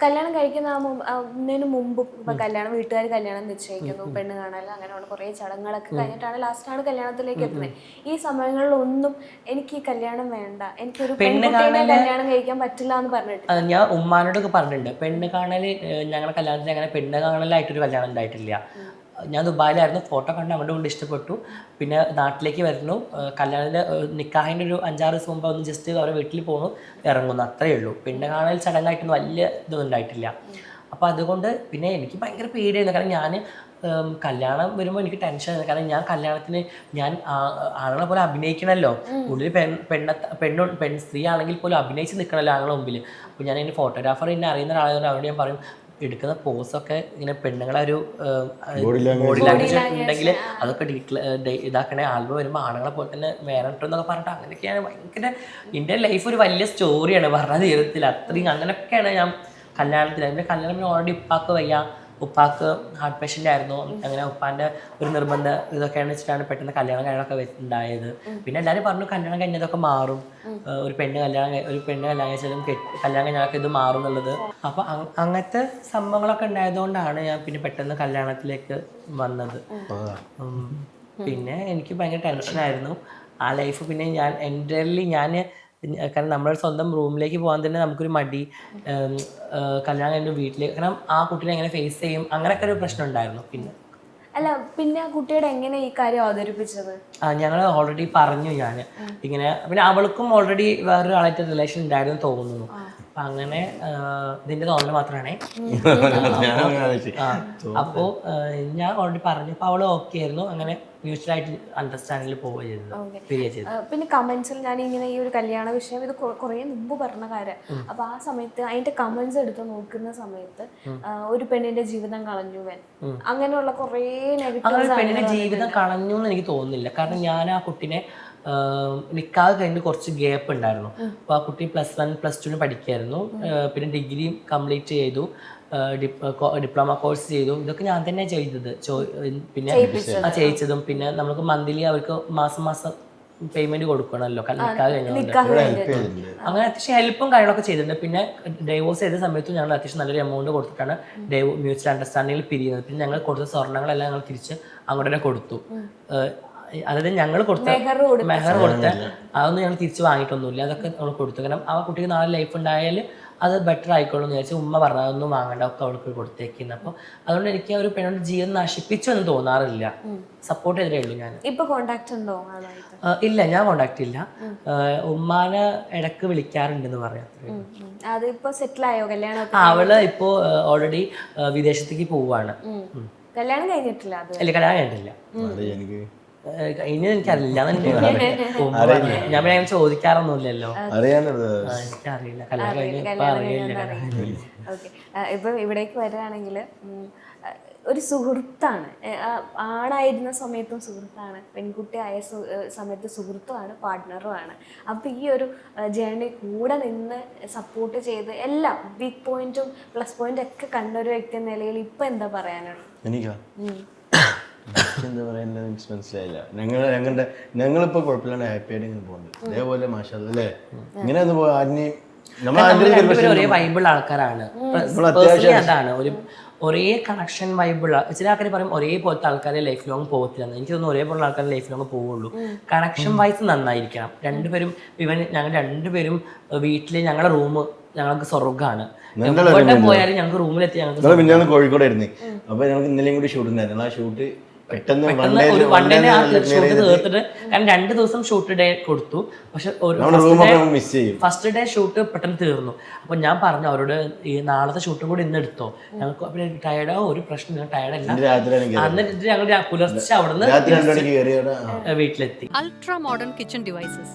കല്യാണം കഴിക്കുന്ന ആ മുമ്പ്- ഇപ്പൊ കല്യാണം വീട്ടുകാർ കല്യാണം നിശ്ചയിക്കുന്നു പെണ്ണ് കാണാൻ അങ്ങനെയുള്ള കുറേ ചടങ്ങുകളൊക്കെ കഴിഞ്ഞിട്ടാണ് ലാസ്റ്റാണ് കല്യാണത്തിലേക്ക് എത്തുന്നത്. ഈ സമയങ്ങളിലൊന്നും എനിക്ക് ഈ കല്യാണം വേണ്ട. എനിക്കൊരു പെണ്ണ് കല്യാണം കഴിക്കാൻ പറ്റില്ല എന്ന് പറഞ്ഞിട്ട് ഞാൻ ഉമ്മാനോടൊക്കെ പറഞ്ഞിട്ടുണ്ട്. പെണ്ണ് ഏഹ്, ഞങ്ങളുടെ കല്യാണത്തിന് അങ്ങനെ പെണ്ണ് കാണലായിട്ടൊരു കല്യാണം ഉണ്ടായിട്ടില്ല. ഞാൻ ദുബായിലായിരുന്നു. ഫോട്ടോ കണ്ട് അങ്ങോട്ട് കൊണ്ട് ഇഷ്ടപ്പെട്ടു. പിന്നെ നാട്ടിലേക്ക് വരുന്നു. കല്യാണത്തിന്റെ നിക്കാഹിന്റെ ഒരു അഞ്ചാറ് ദിവസം മുമ്പ് ഒന്ന് ജസ്റ്റ് അവരെ വീട്ടിൽ പോകുന്നു ഇറങ്ങുന്നു. അത്രയേ ഉള്ളൂ. പിന്നെ കാണൽ ചടങ്ങായിട്ടൊന്നും വലിയ ഇതൊന്നും ഉണ്ടായിട്ടില്ല. അപ്പോൾ അതുകൊണ്ട് പിന്നെ എനിക്ക് ഭയങ്കര പേടിയായിരുന്നു. കാരണം ഞാൻ കല്യാണം വരുമ്പോൾ എനിക്ക് ടെൻഷനാണ് കാരണം ഞാൻ കല്യാണത്തിന് ഞാൻ ആണുങ്ങളെ പോലെ അഭിനയിക്കണമല്ലോ. ഉള്ളിൽ പെൺ പെണ്ണ പെണ്ണു പെൺ സ്ത്രീ ആണെങ്കിൽ പോലും അഭിനയിച്ച് നിൽക്കണമല്ലോ ആണുങ്ങളെ മുമ്പിൽ. അപ്പോൾ ഞാൻ എന്റെ ഫോട്ടോഗ്രാഫർ എന്നെ അറിയുന്ന ഒരാളായതുകൊണ്ട് അവരോട് ഞാൻ പറയും എടുക്കുന്ന പോസൊക്കെ ഇങ്ങനെ പെണ്ണുങ്ങളെ ഒരു ബോഡി ലാംഗ്വേജ് ഉണ്ടെങ്കിൽ അതൊക്കെ ഇതാക്കണ. ആൽബം വരുമ്പോൾ ആണുങ്ങളെ പോലെ തന്നെ വേറെ എന്നൊക്കെ പറഞ്ഞിട്ട് അങ്ങനെയൊക്കെയാണ് ഭയങ്കര എന്റെ ലൈഫ് ഒരു വലിയ സ്റ്റോറിയാണ് പറഞ്ഞ ജീവിതത്തിൽ അത്രയും അങ്ങനെയൊക്കെയാണ് ഞാൻ കല്യാണത്തിൽ എന്റെ കല്യാണം ഓൾറെഡി ഇപ്പാക്ക് വയ്യ. ഉപ്പാക്ക് ഹാർട്ട് പേഷ്യന്റ് ആയിരുന്നു. അങ്ങനെ ഉപ്പാന്റെ ഒരു നിർബന്ധ ഇതൊക്കെയാണ് വെച്ചിട്ടാണ് പെട്ടെന്ന് കല്യാണം കാര്യങ്ങളൊക്കെ വെ- ഉണ്ടായത് പിന്നെ എല്ലാവരും പറഞ്ഞു കല്യാണം കഴിഞ്ഞതൊക്കെ മാറും. ഒരു പെണ്ണ് കല്യാണം ഒരു പെണ്ണ് കല്യാണം കഴിച്ചാലും കല്യാണം കഴിഞ്ഞാലൊക്കെ ഇത് മാറും എന്നുള്ളത്. അപ്പോൾ അങ്ങനത്തെ സംഭവങ്ങളൊക്കെ ഉണ്ടായതുകൊണ്ടാണ് ഞാൻ പിന്നെ പെട്ടെന്ന് കല്യാണത്തിലേക്ക് വന്നത്. പിന്നെ എനിക്ക് ഭയങ്കര ടെൻഷനായിരുന്നു ആ ലൈഫ് പിന്നെ ഞാൻ എന്റെ ഞാൻ കാരണം നമ്മുടെ സ്വന്തം റൂമിലേക്ക് പോകാൻ തന്നെ നമുക്കൊരു മടി. കല്യാണം കഴിഞ്ഞ വീട്ടിലേക്ക് കാരണം ആ കുട്ടീനെ എങ്ങനെ ഫേസ് ചെയ്യും? അങ്ങനെയൊക്കെ ഒരു പ്രശ്നം ഉണ്ടായിരുന്നു പിന്നെ. അല്ല പിന്നെ ആ കുട്ടിയുടെ എങ്ങനെ ഈ കാര്യം അവതരിപ്പിച്ചത്? ആ ഞങ്ങൾ ഓൾറെഡി പറഞ്ഞു ഞാൻ ഇങ്ങനെ പിന്നെ അവൾക്കും ഓൾറെഡി വേറൊരാളായിട്ട് റിലേഷൻ ഉണ്ടായിരുന്നു തോന്നുന്നു. അപ്പം അങ്ങനെ ഇതിന്റെ തോന്നൽ മാത്രമാണ് അപ്പോ അപ്പോൾ ഞാൻ ഓൾറെഡി പറഞ്ഞു. അപ്പൊ അവൾ ഓക്കെ ആയിരുന്നു. അങ്ങനെ മ്യൂച്വലായിട്ട് അണ്ടർസ്റ്റാൻഡിൽ പോവുക ചെയ്തത് പിന്നെ കമന്റ്സിൽ ഞാൻ ഇങ്ങനെ ഈ ഒരു കല്യാണ വിഷയം ഇത് കുറേ മുമ്പ് പറഞ്ഞ കാര്യം. അപ്പൊ ആ സമയത്ത് അതിന്റെ കമന്റ്സ് എടുത്ത് നോക്കുന്ന സമയത്ത് ഒരു പെണ്ണിന്റെ ജീവിതം കളഞ്ഞു വൻ അങ്ങനെയുള്ള കുറേ നെഗറ്റീവ് പെണ്ണിന്റെ ജീവിതം കളഞ്ഞു എന്ന് എനിക്ക് തോന്നുന്നില്ല. കാരണം ഞാൻ ആ കുട്ടിനെ നിക്കാതെ കഴിഞ്ഞ് കുറച്ച് ഗ്യാപ്പ് ഉണ്ടായിരുന്നു. അപ്പോൾ ആ കുട്ടി പ്ലസ് വൺ പ്ലസ് ടുവിന് പഠിക്കായിരുന്നു. പിന്നെ ഡിഗ്രി കംപ്ലീറ്റ് ചെയ്തു. ഡിപ്ലോമ കോഴ്സ് ചെയ്തു. ഇതൊക്കെ ഞാൻ തന്നെ ചെയ്തത്. പിന്നെ ആ ചെയ്യിച്ചതും. പിന്നെ നമുക്ക് മന്ത്ലി അവർക്ക് മാസം മാസം പേയ്മെന്റ് കൊടുക്കണമല്ലോ. അങ്ങനെ അത്യാവശ്യം ഹെൽപ്പും കാര്യങ്ങളൊക്കെ ചെയ്തിട്ടുണ്ട്. പിന്നെ ഡൈവോഴ്സ് ചെയ്ത സമയത്തും ഞങ്ങൾ അത്യാവശ്യം നല്ലൊരു എമൗണ്ട് കൊടുത്തിട്ടാണ് ഡൈവോ മ്യൂച്വൽ അണ്ടർസ്റ്റാൻഡിങ്ങിൽ പിരിയുന്നത്. പിന്നെ ഞങ്ങൾ കൊടുത്ത സ്വർണങ്ങളെല്ലാം ഞങ്ങൾ തിരിച്ച് അങ്ങോട്ട് തന്നെ കൊടുത്തു. അതായത് ഞങ്ങൾ കൊടുത്ത മെഹർ കൊടുത്ത അതൊന്നും ഞങ്ങൾ തിരിച്ചു വാങ്ങിയിട്ടൊന്നുമില്ല. അതൊക്കെ നമ്മൾ കൊടുത്തു. കാരണം ആ കുട്ടിക്ക് നാളെ ലൈഫ് ഉണ്ടായാൽ അത് ബെറ്റർ ആയിക്കോളും എന്ന് വിചാരിച്ച് ഉമ്മ പറഞ്ഞ അതൊന്നും വാങ്ങണ്ട ഒക്കെ അവൾക്ക് കൊടുത്തേക്കുന്നത് അപ്പോൾ അതുകൊണ്ട് എനിക്ക് ഒരു പെണ്ണുടെ ജീവിതം നശിപ്പിച്ചു എന്ന് തോന്നാറില്ല. സപ്പോർട്ട് ചെയ്തേ ഉള്ളൂ ഞാൻ ഇപ്പൊ കോണ്ടാക്ട് ഉണ്ടോ ഇല്ല ഞാൻ കോണ്ടാക്ട് ഇല്ല. ഉമ്മാനെ ഇടയ്ക്ക് വിളിക്കാറുണ്ടെന്ന് പറയാം സെറ്റിൽ ആയോ? കല്യാണം ആ, അവൾ ഇപ്പോ ഓൾറെഡി വിദേശത്തേക്ക് പോവാണ്. കല്യാണം കഴിഞ്ഞിട്ടില്ല അത്? അല്ല കല്യാണം കഴിഞ്ഞിട്ടില്ല. ഇനി എനിക്കറിയില്ല ഞാൻ പിന്നെ അങ്ങനെ ചോദിക്കാറൊന്നുമില്ലല്ലോ. അറിയാനുള്ളത്. ആ, എനിക്കറിയില്ല. കല്യാണം കഴിഞ്ഞ് ഇപ്പൊ അറിയില്ല. ഇപ്പൊ ഇവിടേക്ക് വരികയാണെങ്കിൽ ഒരു സുഹൃത്താണ്. ആണായിരുന്ന സമയത്തും സുഹൃത്താണ്. പെൺകുട്ടി ആയ സമയത്ത് സുഹൃത്തുമാണ് പാർട്ട്ണറുമാണ്. അപ്പോൾ ഈ ഒരു ജേണി കൂടെ നിന്ന് സപ്പോർട്ട് ചെയ്ത് എല്ലാം വീക്ക് പോയിന്റും പ്ലസ് പോയിന്റും ഒക്കെ കണ്ട ഒരു വ്യക്തി എന്ന നിലയിൽ ഇപ്പൊ എന്താ പറയാനുള്ളത്? എനിക്ക്? എന്താ പറയുന്നത് എനിക്ക് മനസ്സിലായില്ല. ഞങ്ങൾ ഞങ്ങളുടെ ഞങ്ങളിപ്പോ കുഴപ്പമില്ലാണ്ട് ഹാപ്പി ആയിട്ട് ഇങ്ങനെ പോകുന്നത് ഇതേപോലെ മാഷാ അല്ലേ? ഇങ്ങനെ ഒന്ന് പോയി ആദ്യം ഒരു വൈബിൾ ആൾക്കാരാണ്. അതാണ്. ഒരു ഒരേ കണക്ഷൻ വൈബിൾ ചില ആൾക്കാർ പറയും ഒരേ പോലത്തെ ആൾക്കാരെ ലൈഫ് ലോങ് പോകത്തില്ല എനിക്ക് തോന്നുന്നു ഒരേപോലുള്ള ആൾക്കാരെ ലൈഫ് ലോങ് പോവുള്ളൂ. കണക്ഷൻ വൈസ് നന്നായിരിക്കണം. രണ്ടുപേരും ഇവൻ ഞങ്ങൾ രണ്ടുപേരും വീട്ടിലെ ഞങ്ങളുടെ റൂം ഞങ്ങൾക്ക് സ്വർഗമാണ് പോയാലും ഞങ്ങൾക്ക് റൂമിലെത്തി ഞങ്ങൾക്ക് ഞങ്ങൾ മിന്നാന്ന് കോഴിക്കോടായിരുന്നു. അപ്പൊ ഞങ്ങൾക്ക് ഇന്നലെയും കൂടി ഷൂട്ട് ഉണ്ടായിരുന്നു. ആ ഷൂട്ട് പെട്ടെന്ന് പെട്ടെന്ന് ഒരു വൺ ഡേ ആ ഷൂട്ട് തീർത്തിട്ട് കാരണം രണ്ട് ദിവസം ഷൂട്ട് ഡേ കൊടുത്തു. പക്ഷെ ഒരു ഫസ്റ്റ് ഡേ ഷൂട്ട് പെട്ടെന്ന് തീർന്നു. അപ്പൊ ഞാൻ പറഞ്ഞു അവരോട് ഈ നാളത്തെ ഷൂട്ടും കൂടി ഇന്ന് എടുത്തോ. ഞങ്ങൾക്ക് ടയർഡോ ഒരു പ്രശ്നം ടയർഡല്ല എന്നിട്ട് ഞങ്ങൾ പുലർച്ചെ അവിടുന്ന് വീട്ടിലെത്തി. Ultra modern kitchen devices